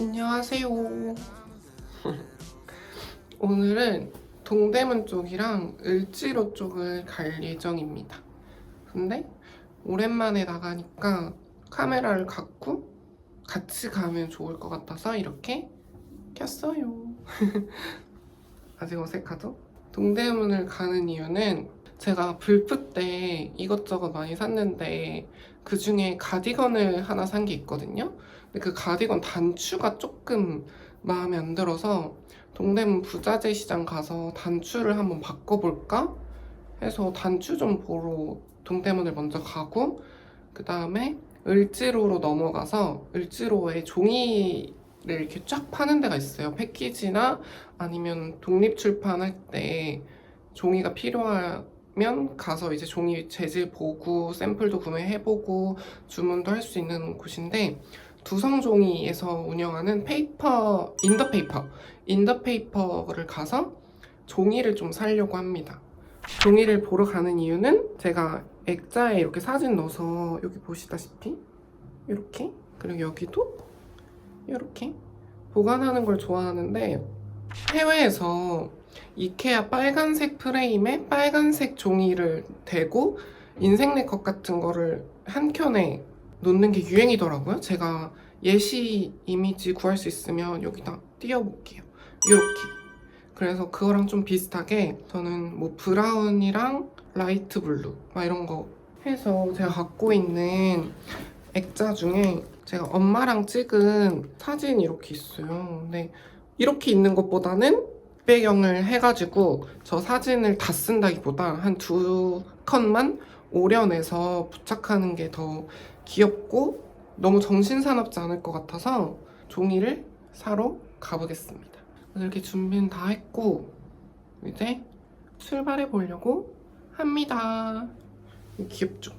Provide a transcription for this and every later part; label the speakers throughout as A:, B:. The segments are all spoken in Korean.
A: 안녕하세요. 오늘은 동대문 쪽이랑 을지로 쪽을 갈 예정입니다. 근데 오랜만에 나가니까 카메라를 갖고 같이 가면 좋을 것 같아서 이렇게 켰어요. 아직 어색하죠? 동대문을 가는 이유는 제가 불프 때 이것저것 많이 샀는데 그 중에 가디건을 하나 산 게 있거든요. 근데 그 가디건 단추가 조금 마음에 안 들어서 동대문 부자재 시장 가서 단추를 한번 바꿔볼까 해서 단추 좀 보러 동대문을 먼저 가고 그 다음에 을지로로 넘어가서 을지로에 종이를 이렇게 쫙 파는 데가 있어요. 패키지나 아니면 독립출판할 때 종이가 필요하 면 가서 이제 종이 재질 보고 샘플도 구매해보고 주문도 할 수 있는 곳인데 두성종이에서 운영하는 페이퍼 인더페이퍼 인더페이퍼를 가서 종이를 좀 사려고 합니다. 종이를 보러 가는 이유는 제가 액자에 이렇게 사진 넣어서 여기 보시다시피 이렇게 그리고 여기도 이렇게 보관하는 걸 좋아하는데 해외에서 이케아 빨간색 프레임에 빨간색 종이를 대고 인생 네컷 같은 거를 한 켠에 놓는 게 유행이더라고요. 제가 예시 이미지 구할 수 있으면 여기다 띄워볼게요. 이렇게. 그래서 그거랑 좀 비슷하게 저는 뭐 브라운이랑 라이트 블루 막 이런 거 해서 제가 갖고 있는 액자 중에 제가 엄마랑 찍은 사진이 이렇게 있어요. 근데 이렇게 있는 것보다는 배경을 해가지고 저 사진을 다 쓴다기보다 한 두 컷만 오려내서 부착하는 게 더 귀엽고 너무 정신사납지 않을 것 같아서 종이를 사러 가보겠습니다. 이렇게 준비는 다 했고 이제 출발해 보려고 합니다. 귀엽죠?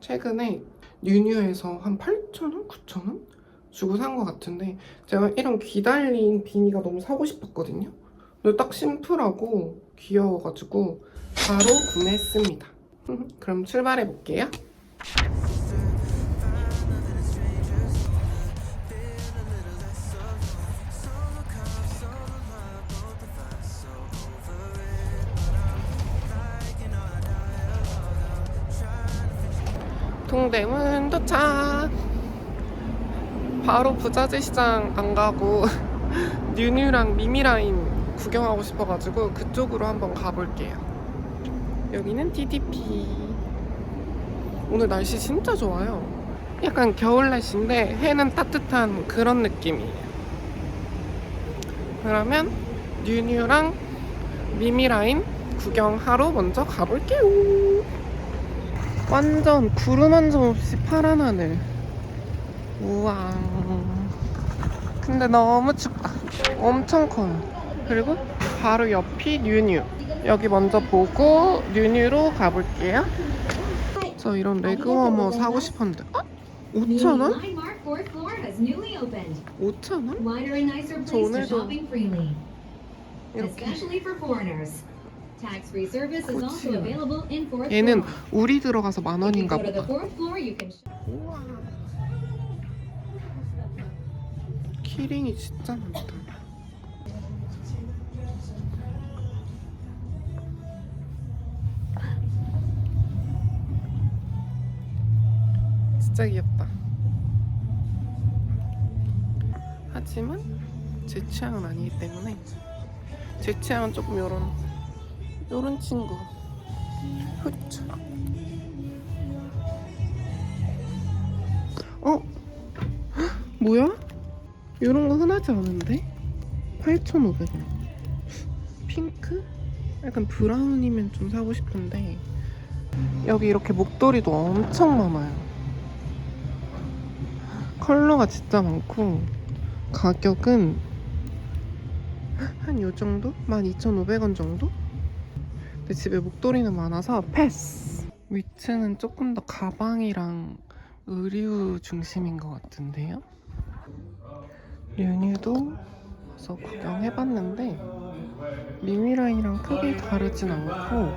A: 최근에 뉴뉴에서 한 8,000원? 9,000원? 주고 산 것 같은데 제가 이런 귀 달린 비니가 너무 사고 싶었거든요. 근데 딱 심플하고 귀여워가지고 바로 구매했습니다. 그럼 출발해 볼게요. 동대문 도착. 바로 부자재 시장 안 가고 뉴뉴랑 미미라인 구경하고 싶어가지고 그쪽으로 한번 가볼게요. 여기는 DDP. 오늘 날씨 진짜 좋아요. 약간 겨울 날씨인데 해는 따뜻한 그런 느낌이에요. 그러면 뉴뉴랑 미미라인 구경하러 먼저 가볼게요. 완전 구름 한 점 없이 파란 하늘. 우와. 근데 너무 춥다. 엄청 커요. 그리고 바로 옆이 뉴뉴. 여기 먼저 보고 뉴뉴로 가볼게요. 저 이런 레그워머 사고 싶었는데. 아? 5,000원? 5,000원?
B: Wider and nicer
A: 저 오늘도 이렇게. 그치. 얘는. 우리 들어가서 만 원인가 보다. 키링이 진짜 많다. 진짜 귀엽다. 하지만 제 취향은 아니기 때문에 제 취향은 조금 요런 요런 친구. 후추. 어? 헉, 뭐야? 이런 거 흔하지 않은데? 8,500원. 핑크? 약간 브라운이면 좀 사고 싶은데 여기 이렇게 목도리도 엄청 많아요. 컬러가 진짜 많고 가격은 한 요 정도? 12,500원 정도? 근데 집에 목도리는 많아서 패스! 위층은 조금 더 가방이랑 의류 중심인 것 같은데요? 류뉴도 와서 구경해봤는데 미미라인이랑 크게 다르진 않고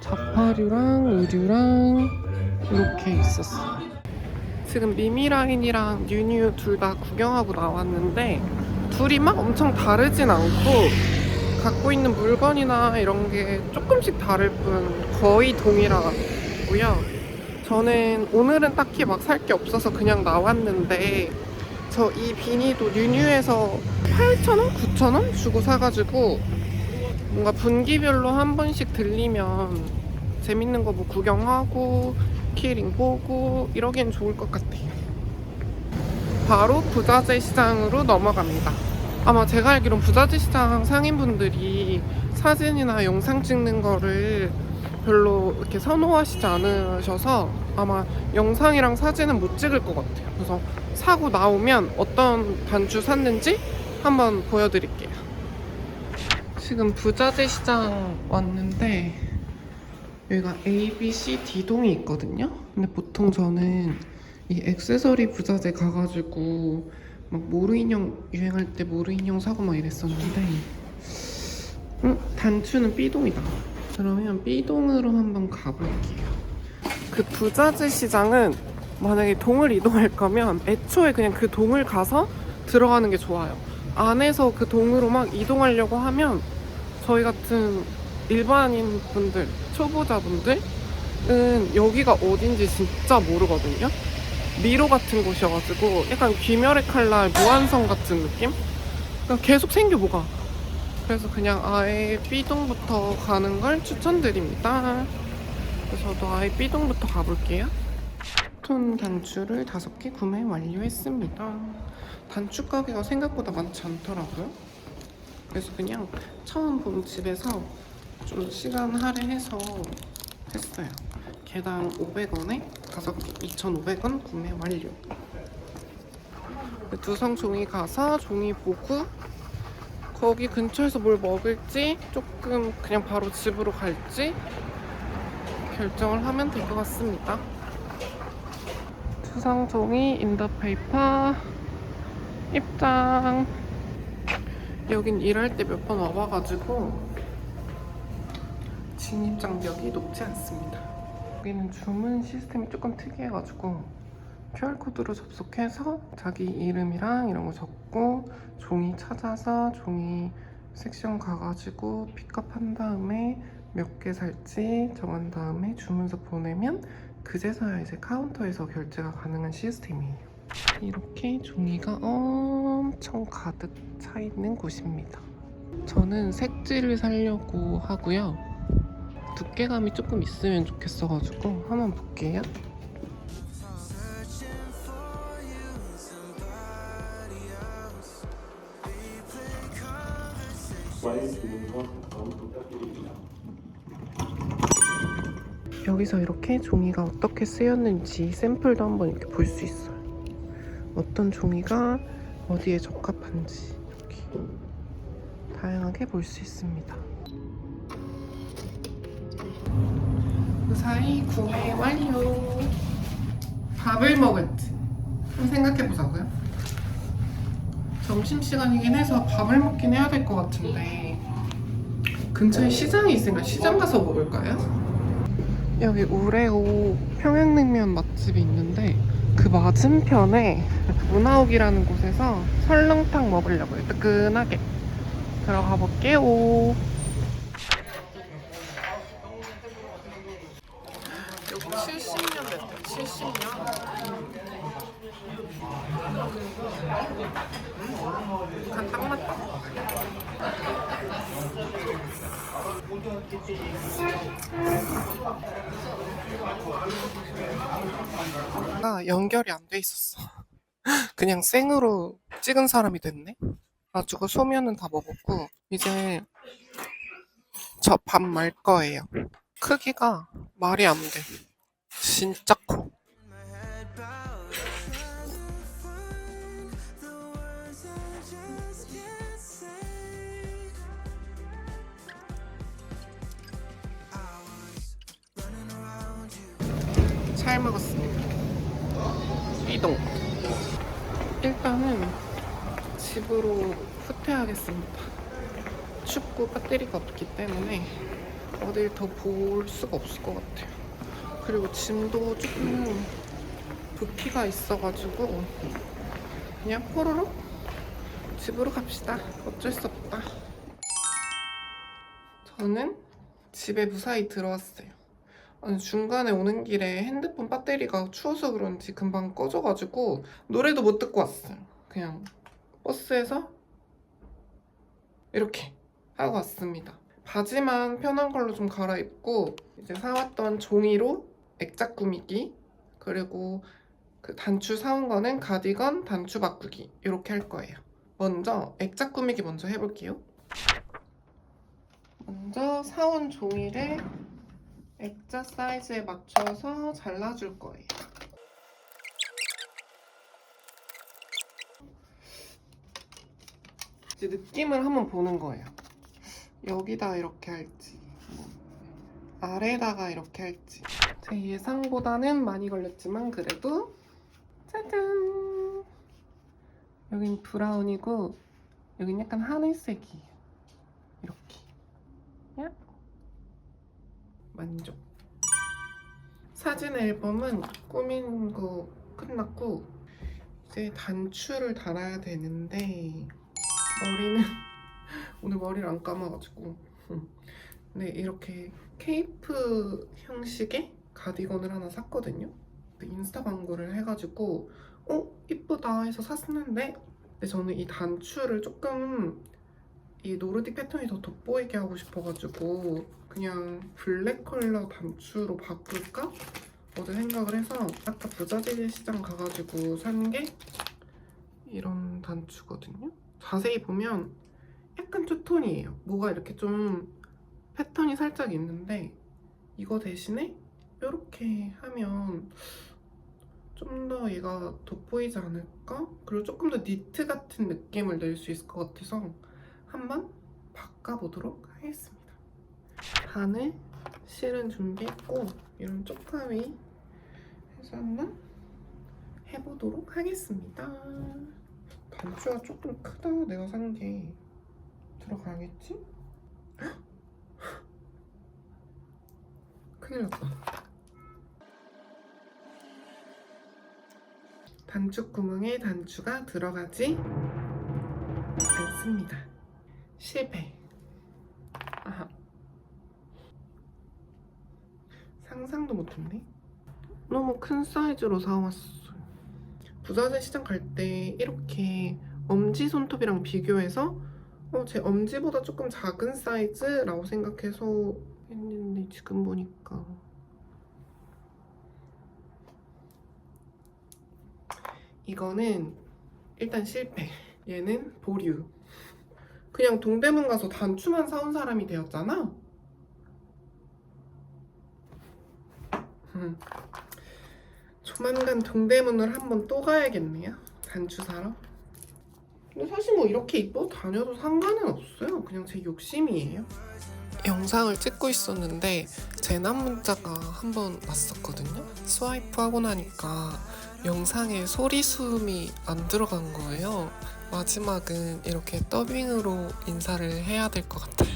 A: 자파류랑 의류랑 이렇게 있었어요. 지금 미미라인이랑 뉴뉴 둘 다 구경하고 나왔는데 둘이 막 엄청 다르진 않고 갖고 있는 물건이나 이런 게 조금씩 다를 뿐 거의 동일하고요. 저는 오늘은 딱히 막 살 게 없어서 그냥 나왔는데 저 이 비니도 뉴뉴에서 8,000원? 9,000원? 주고 사가지고 뭔가 분기별로 한 번씩 들리면 재밌는 거 뭐 구경하고 키링 보고 이러기엔 좋을 것 같아요. 바로 부자재 시장으로 넘어갑니다. 아마 제가 알기론 부자재 시장 상인분들이 사진이나 영상 찍는 거를 별로 이렇게 선호하시지 않으셔서 아마 영상이랑 사진은 못 찍을 것 같아요. 그래서 사고 나오면 어떤 단추 샀는지 한번 보여드릴게요. 지금 부자재 시장 왔는데 여기가 A, B, C, D 동이 있거든요. 근데 보통 저는 이 액세서리 부자재 가가지고 막 모루 인형 유행할 때 모루 인형 사고 막 이랬었는데 음, 단추는 B 동이다. 그러면 B 동으로 한번 가볼게요. 그 부자재 시장은 만약에 동을 이동할 거면 애초에 그냥 그 동을 가서 들어가는 게 좋아요. 안에서 그 동으로 막 이동하려고 하면 저희 같은 일반인 분들, 초보자분들은 여기가 어딘지 진짜 모르거든요. 미로 같은 곳이어가지고 약간 귀멸의 칼날 무한성 같은 느낌? 그냥 계속 생겨 뭐가. 그래서 그냥 아예 B동부터 가는 걸 추천드립니다. 그래서 저도 아예 B동부터 가볼게요. 톤 단추를 5개 구매 완료했습니다. 단추 가게가 생각보다 많지 않더라고요. 그래서 그냥 처음 본 집에서 좀 시간 할애해서 했어요. 개당 500원에 5개 2,500원 구매 완료. 두성 종이 가서 종이 보고 거기 근처에서 뭘 먹을지 조금 그냥 바로 집으로 갈지 결정을 하면 될 것 같습니다. 두성 종이 인더페이퍼 입장 여긴 일할 때 몇 번 와봐가지고 진입 장벽이 높지 않습니다. 여기는 주문 시스템이 조금 특이해가지고 QR코드로 접속해서 자기 이름이랑 이런 거 적고 종이 찾아서 종이 섹션 가가지고 픽업한 다음에 몇 개 살지 정한 다음에 주문서 보내면 그제서야 이제 카운터에서 결제가 가능한 시스템이에요. 이렇게 종이가 엄청 가득 차 있는 곳입니다. 저는 색지를 사려고 하고요. 두께감이 조금 있으면 좋겠어가지고 한번 볼게요. 여기서 이렇게 종이가 어떻게 쓰였는지 샘플도 한번 이렇게 볼 수 있어요. 어떤 종이가 어디에 적합한지 이렇게 다양하게 볼 수 있습니다. 무사히 구매 완료. 밥을 먹을지 한번 생각해 보자고요. 점심 시간이긴 해서 밥을 먹긴 해야 될 것 같은데 근처에 시장이 있으니까 시장 가서 먹을까요? 여기 우레오 평양냉면 맛집이 있는데 그 맞은편에 문화옥이라는 곳에서 설렁탕 먹으려고요. 뜨끈하게 들어가 볼게요. 여기 70년 됐다. 70년. 간딱 맞다. 아, 연결이 안 돼 있었어. 그냥 생으로 찍은 사람이 됐네. 가지고 소면은 다 먹었고 이제 저 밥 말 거예요. 크기가 말이 안 돼. 진짜 커. 잘 먹었습니다. 이동. 일단은 집으로 후퇴하겠습니다. 춥고 배터리가 없기 때문에 어딜 더 볼 수가 없을 것 같아요. 그리고 짐도 조금 부피가 있어가지고 그냥 포로로 집으로 갑시다. 어쩔 수 없다. 저는 집에 무사히 들어왔어요. 중간에 오는 길에 핸드폰 배터리가 추워서 그런지 금방 꺼져가지고 노래도 못 듣고 왔어요. 그냥 버스에서 이렇게 하고 왔습니다. 바지만 편한 걸로 좀 갈아입고 이제 사왔던 종이로 액자 꾸미기 그리고 그 단추 사온 거는 가디건 단추 바꾸기 이렇게 할 거예요. 먼저 액자 꾸미기 먼저 해볼게요. 먼저 사온 종이를 액자 사이즈에 맞춰서 잘라줄 거예요. 이제 느낌을 한번 보는 거예요. 여기다 이렇게 할지, 뭐 아래다가 이렇게 할지. 제 예상보다는 많이 걸렸지만 그래도 짜잔! 여긴 브라운이고 여긴 약간 하늘색이에요. 이렇게. 야? 만족. 사진 앨범은 꾸민 거 끝났고 이제 단추를 달아야 되는데 머리는 오늘 머리를 안 감아가지고 네 이렇게 케이프 형식의 가디건을 하나 샀거든요 인스타 광고를 해가지고 어? 이쁘다 해서 샀는데 근데 저는 이 단추를 조금 이 노르딕 패턴이 더 돋보이게 하고 싶어가지고 그냥 블랙 컬러 단추로 바꿀까? 어제 생각을 해서 아까 부자재 시장 가가지고 산 게 이런 단추거든요 자세히 보면 약간 투톤이에요. 뭐가 이렇게 좀 패턴이 살짝 있는데 이거 대신에 이렇게 하면 좀 더 얘가 돋보이지 않을까? 그리고 조금 더 니트 같은 느낌을 낼 수 있을 것 같아서 한번 바꿔보도록 하겠습니다. 바늘 실은 준비했고 이런 쪽가위 해서 한번 해보도록 하겠습니다. 단추가 조금 크다 내가 산 게 들어가겠지? 헉! 큰일 났다 단추 구멍에 단추가 들어가지 않습니다 실패. 아하. 상상도 못했네. 너무 큰 사이즈로 사왔어요 부자재 시장 갈 때 이렇게 엄지 손톱이랑 비교해서 어, 제 엄지보다 조금 작은 사이즈라고 생각해서 했는데 지금 보니까. 이거는 일단 실패. 얘는 보류 그냥 동대문 가서 단추만 사온 사람이 되었잖아 음. 조만간 동대문을 한번 또 가야겠네요. 단추 사러. 근데 사실 뭐 이렇게 입고 다녀도 상관은 없어요. 그냥 제 욕심이에요. 영상을 찍고 있었는데 재난 문자가 한 번 왔었거든요. 스와이프 하고 나니까 영상에 소리 수음이 안 들어간 거예요. 마지막은 이렇게 더빙으로 인사를 해야 될 것 같아요.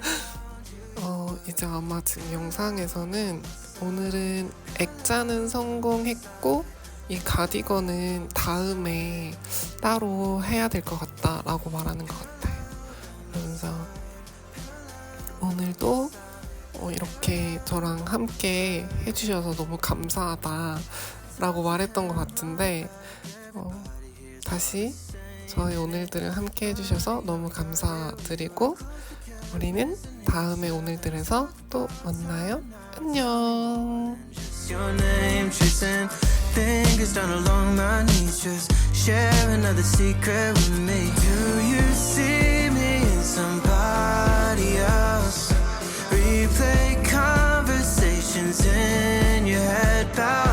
A: 어, 이제 아마 지금 영상에서는 오늘은 액자는 성공했고 이 가디건은 다음에 따로 해야 될 것 같다라고 말하는 것 같아요. 그래서 오늘도 어, 이렇게 저랑 함께 해주셔서 너무 감사하다라고 말했던 것 같은데 어, 다시 저희 오늘들을 함께 해주셔서 너무 감사드리고 우리는 다음에 오늘들에서 또 만나요. 안녕.
C: in your head